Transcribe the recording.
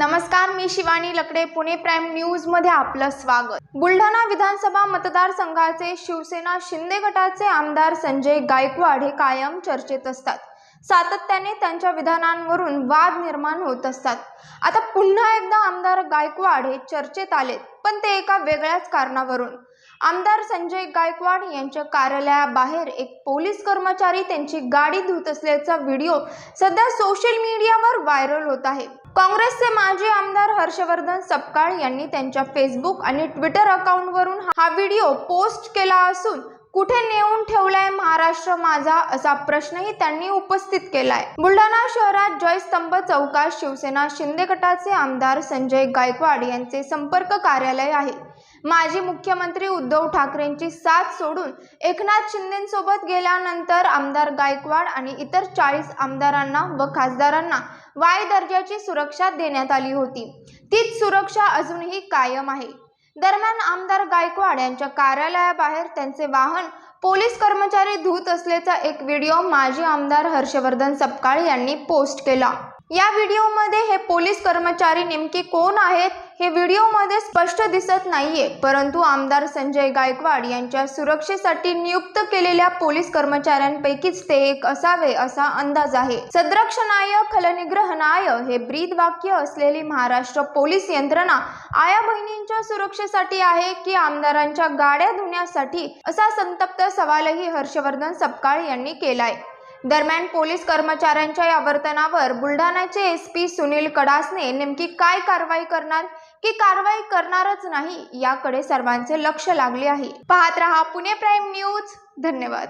नमस्कार मी शिवानी लकडे पुणे प्राईम न्यूजमध्ये आपलं स्वागत. बुलढाणा विधानसभा मतदारसंघाचे शिवसेना शिंदे गटाचे आमदार संजय गायकवाड हे कायम चर्चेत असतात. सातत्याने त्यांच्या विधानांवरून वाद निर्माण होत असतात. आता पुन्हा एकदा आमदार गायकवाड हे चर्चेत आलेत पण ते एका वेगळ्याच कारणावरून. आमदार संजय गायकवाड यांच्या कार्यालयाबाहेर एक पोलीस कर्मचारी त्यांची गाडी धुत असल्याचा व्हिडिओ सध्या सोशल मीडियावर व्हायरल होत आहे. काँग्रेसचे माजी आमदार हर्षवर्धन सपकाळ यांनी त्यांच्या फेसबुक आणि ट्विटर अकाउंटवरून हा व्हिडिओ पोस्ट केला असून कुठे नेऊन ठेवलाय महाराष्ट्र माझा असा प्रश्नही त्यांनी उपस्थित केलाय. बुलढाणा शहरात जयस्तंभ चौकात शिवसेना शिंदे गटाचे आमदार संजय गायकवाड यांचे संपर्क कार्यालय आहे. माजी मुख्यमंत्री उद्धव ठाकरेंची साथ सोडून एकनाथ शिंदेसोबत गेल्यानंतर आमदार गायकवाड आणि इतर चाळीस आमदारांना व खासदारांना वाय दर्जाची सुरक्षा देण्यात आली होती. तीच सुरक्षा अजूनही कायम आहे. दरम्यान आमदार गायकवाड यांच्या कार्यालयाबाहेर त्यांचे वाहन पोलीस कर्मचारी धुत असल्याचा एक व्हिडिओ माजी आमदार हर्षवर्धन सपकाळ यांनी पोस्ट केला. या व्हिडिओमध्ये हे पोलीस कर्मचारी नेमके कोण आहेत हे व्हिडिओमध्ये स्पष्ट दिसत नाहीये. परंतु आमदार संजय गायकवाड यांच्या सुरक्षेसाठी नियुक्त केलेल्या पोलीस कर्मचाऱ्यांपैकीच ते एक असावे असा अंदाज आहे. संरक्षणाय खलनिग्रहणाय हे ब्रीद वाक्य असलेली महाराष्ट्र पोलीस यंत्रणा आया बहिणींच्या सुरक्षेसाठी आहे की आमदारांच्या गाड्या धुण्यासाठी? असा संतप्त सवालही हर्षवर्धन सपकाळ यांनी केलाय. दरम्यान पोलीस कर्मचाऱ्यांच्या या वर्तनावर बुलढाण्याचे एस पी सुनील कडासने नेमकी काय कारवाई करणार की कारवाई करणारच नाही याकडे सर्वांचे लक्ष लागले आहे. पाहत रहा पुणे प्राईम न्यूज. धन्यवाद.